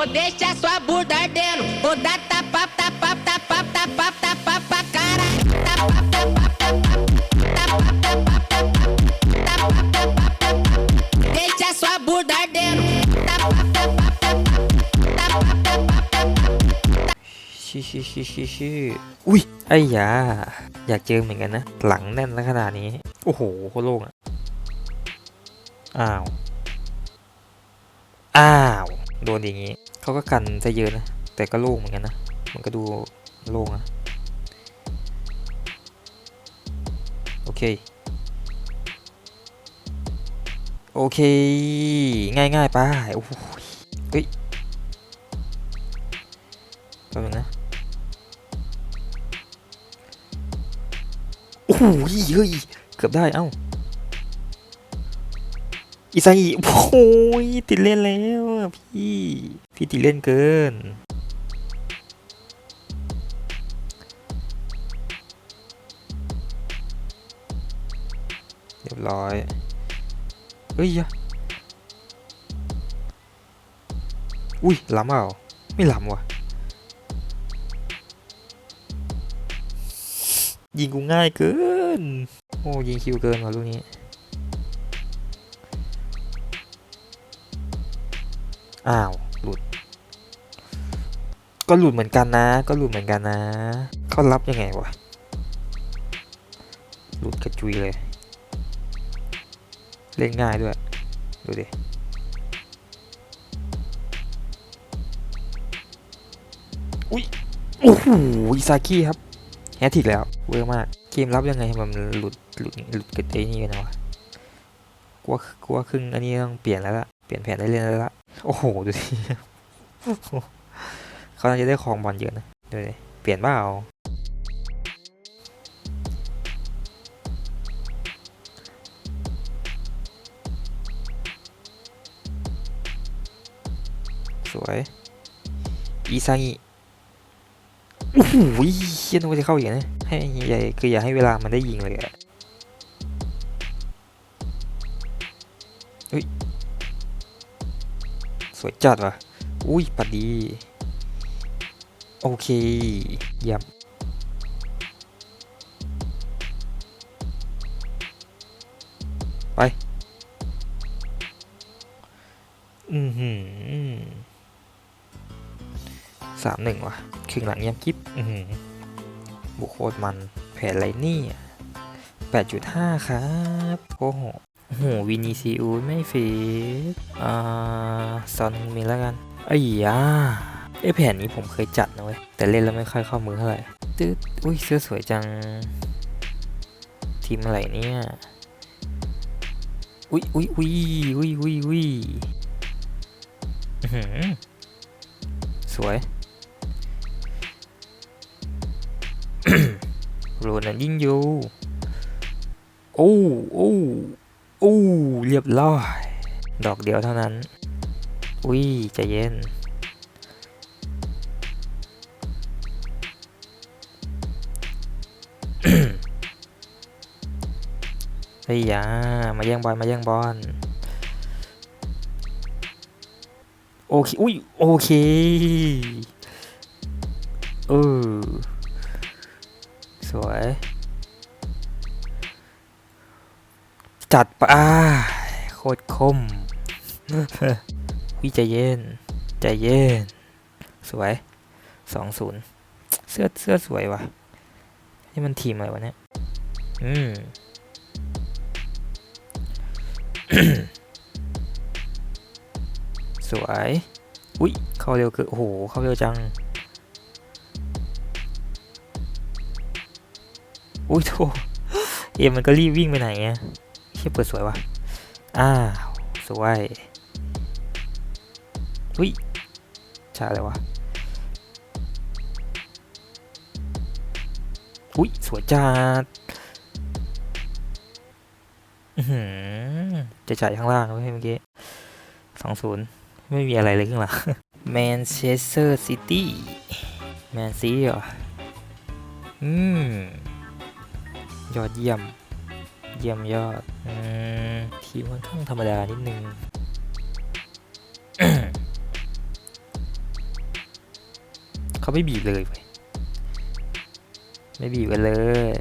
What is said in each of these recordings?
Vou deixar sua bunda ardendo. Vou dar tapa, tapa, tapa, tapa, tapa pra caralho. Tapa, tapa, tapa, tapa, tapa, tapa, tapa, tapa. Deixa sua bunda ardendo. Tapa, tapa, tapa, tapa, tapa, tapa. ชื่อชื่อชื่อชื่อชื่ออุ้ยไอ้ยา อยากเจอเหมือนกันนะ หลังแน่นขนาดนี้ โอ้โหโคตรโล่งอะ อ้าว อ้าว โดนอย่างงี้เขาก็กันซะเยอะนะแต่ก็โล่งเหมือนกันนะมันก็ดูโล่งอะโอเค โอเค ง่ายง่ายไปโอ้โหเฮ้ยแป๊บนึงนะโอ้โหเฮ้ยเกือบได้เอ้า อิซาอิโอ้โหติดเล่นแล้วอะพี่ พี่ติดเล่นเกิน เรียบร้อยเฮ้ยอุ้ยล้ำเปล่าไม่ล้ำว่ะ ยิงกูง่ายเกิน โอ้ยิงคิวเกินว่ะลูกนี้ อ้าว หลุด ก็หลุดเหมือนกันนะ ก็หลุดเหมือนกันนะ เขารับยังไงวะ หลุดกระจุยเลย เล่นง่ายด้วย ดูดิอุ้ย โอ้โหอิซากิครับ แฮตทริกแล้ว เวอร์มาก เกมรับยังไงให้มันหลุด หลุด หลุดกระเตนี่กันนะวะกลัวกลัวครึ่งอันนี้ต้องเปลี่ยนแล้วละเปลี่ยนแผนได้เล่นแล้วละ โอ้โห ดูสิเขาน่าจะได้ครองบอลเยอะนะดูดิเปลี่ยนเปล่าสวย อีซางิโอ้โหเชี่ยนึกว่าจะเข้าอีกนะให้ใหญ่คืออย่าให้เวลามันได้ยิงเลยอะ สวยจัดว่ะ อุ้ยปัดดี โอเคเยี่ยมไป อือหือสามหนึ่งว่ะครึ่งหลังเยี่ยมกิ๊บอือหือบุโคตรมันแผนไรนี่แปดจุดห้าครับ โอ้โห โอ้โหวินีซีอูไม่ฟีดอ่าซอนมีแล้วกันไอ้ยาไอแผ่นนี้ผมเคยจัดนะเว้ย แต่เล่นแล้วไม่ค่อยเข้ามือเท่าไหร่ตึ๊ดอุ้ยเสื้อสวยจัง ทีมอะไรเนี่ยอุ้ยอุ้ยอุ้ยอุ้ยอุ้ยอุ้ยอือหือสวยโรนันยิงยูโอ้โอ้ อู้เรียบร้อย ดอกเดียวเท่านั้น อุ้ยใจเย็น เฮ้ยยามาแย่งบอลมาแย่งบอลโอเค อุ้ย โอเค เออ สวย จัดปอ่าโคตรคมวิใจเย็น ใจเย็น สวยสองศูนย์เสื้อเสื้อสวยว่ะ นี่มันทีมอะไรวะเนี่ย อืมสวย อุ้ย เข้าเร็วเกินโอ้โห เข้าเร็วจัง อุ้ยโถเอ็มมันก็รีบวิ่งไปไหนอะ เชี่ยเปิดสวยวะอ้าวสวยอุ้ยชาอะไรวะอุ้ยสวยจัดอื้อหือจะจ่ายข้างล่างเว้ยเมื่อกี้สองศูนย์ไม่มีอะไรเลยข้างหลังแมนเชสเตอร์ซิตี้แมนซีเหรอ อืม ยอดเยี่ยม เยี่ยมยอด ทีมค่อนข้างธรรมดานิดนึงเขาไม่บีบเลยเว้ยไม่บีบกันเลย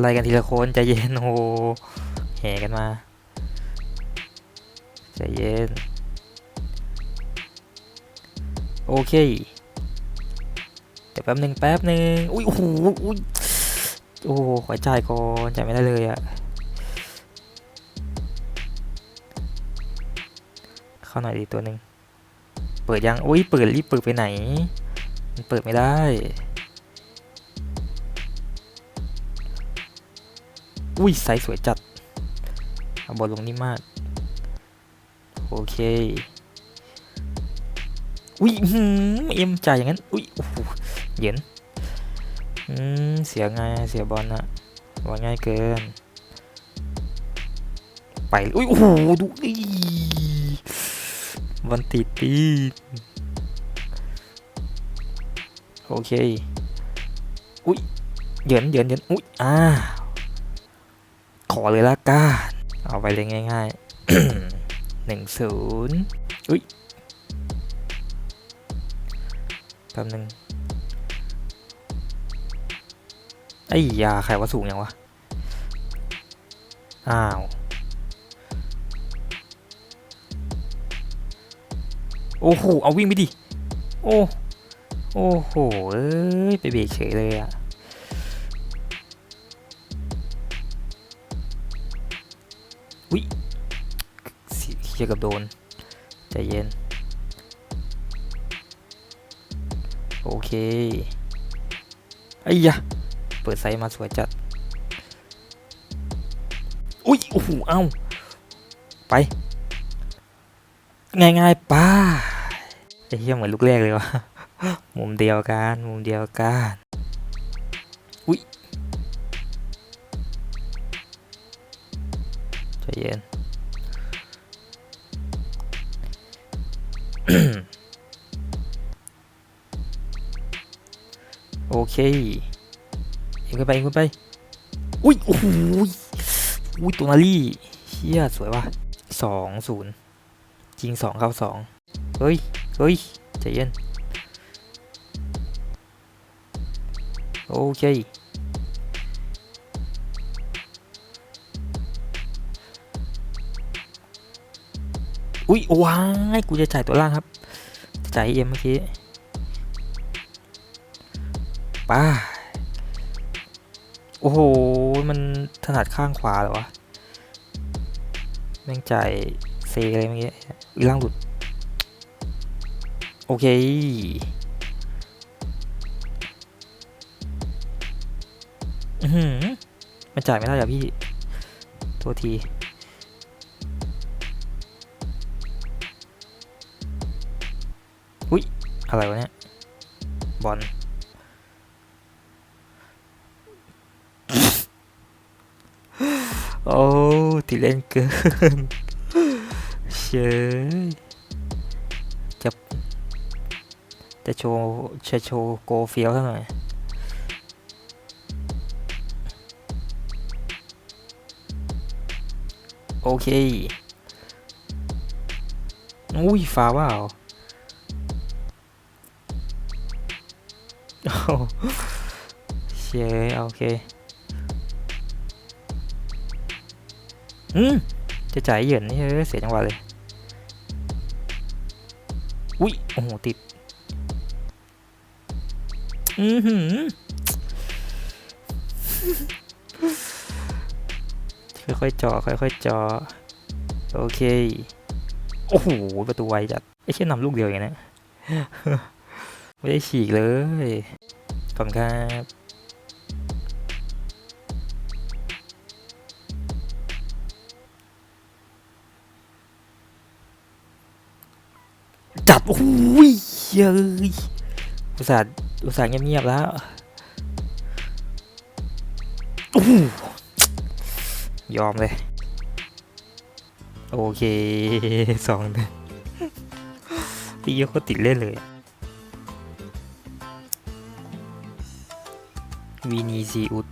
ไล่กันทีละคนใจเย็นโอ้โหแห่กันมาใจเย็น โอเค ยวแป๊บหนึ่งแป๊บหนึ่งอุ้ยโอ้โหอุ้ยโอ้โหขอจ่ายก่อนจ่ายไม่ได้เลยอะเข้าหน่อยดีตัวหนึ่งเปิดยังอุ้ยเปิดรีบเปิดไปไหน มันเปิดไม่ได้อุ้ยไซส์สวยจัดเอาบอลลงนี่มาก โอเค อุ้ยมือเอ็มจ่ายอย่างนั้น อุ้ยโอ้โห เย็นอืมเสียไงเสียบอลนะบอลง่ายเกิน ไปอุ้ยโอ้โหดูดิบอลติดปีโอเค อุ้ยเหยินเหยินเหยินอุ้ยอ่าขอเลยละกันเอาไปเลยง่ายๆหนึ่งศูนย์อุ้ยแป๊บนึง ไอ้ยาใครว่าสูงยังวะ อ้าว โอ้โห เอาวิ่งไปดิ โอ้ โอ้โห เอ้ย ไปเบรกเฉยเลยอะเสียเชียกับโดน ใจเย็น โอเค ไอ้ยะ เปิดไซส์มาสวยจัด อุ้ยโอ้โหเอ้าไป ง่ายๆป้าไอ้เหี้ยเหมือนลูกแรกเลยวะมุมเดียวกันมุมเดียวกันอุ้ยใจเย็นโอเค เองขึ้นไปเองขึ้นไป อุ้ยโอ้โหยอุ้ยตัวนารี่เชี่ยสวยว่ะสองศูนย์จริงสองเข้าสองเฮ้ยเฮ้ยใจเย็นโอเคอุ้ยว้ายกูจะจ่ายตัวล่างครับจะจ่ายเอ็มเมื่อกี้ป้า โอ้โห มันถนัดข้างขวาเหรอวะ แม่งจ่ายเซอะไรเมื่อกี้อีล่างหลุด โอเค อือหือมันจ่ายไม่ได้อะพี่โทษที อุ้ย อะไรวะเนี่ย บอล โอ้ ติเล่นเกินเชยจะจะโชว์จะโชว์โกเฟียวเท่าหน่อยโอเค อุ้ยฟ้าว่าเอาโอ้เชยโอเค อืมจะจ่ายเหยินนี่เสียจังหวะเลย อุ้ย โอ้โห ติด อือหือค่อยๆเจาะค่อยๆเจาะโอเค โอ้โห ประตูไวจัดไอ้เช่นนำลูกเดียวอย่างนี้ไม่ได้ฉีกเลยขอบคุณครับ จัดโอ้ยเย้ยอุตส่าห์อุตส่าห์เงียบๆแล้วโอ้ยอมเลย โอเคสองเลยตีโคตรติดเล่นเลยวีนีซีอุด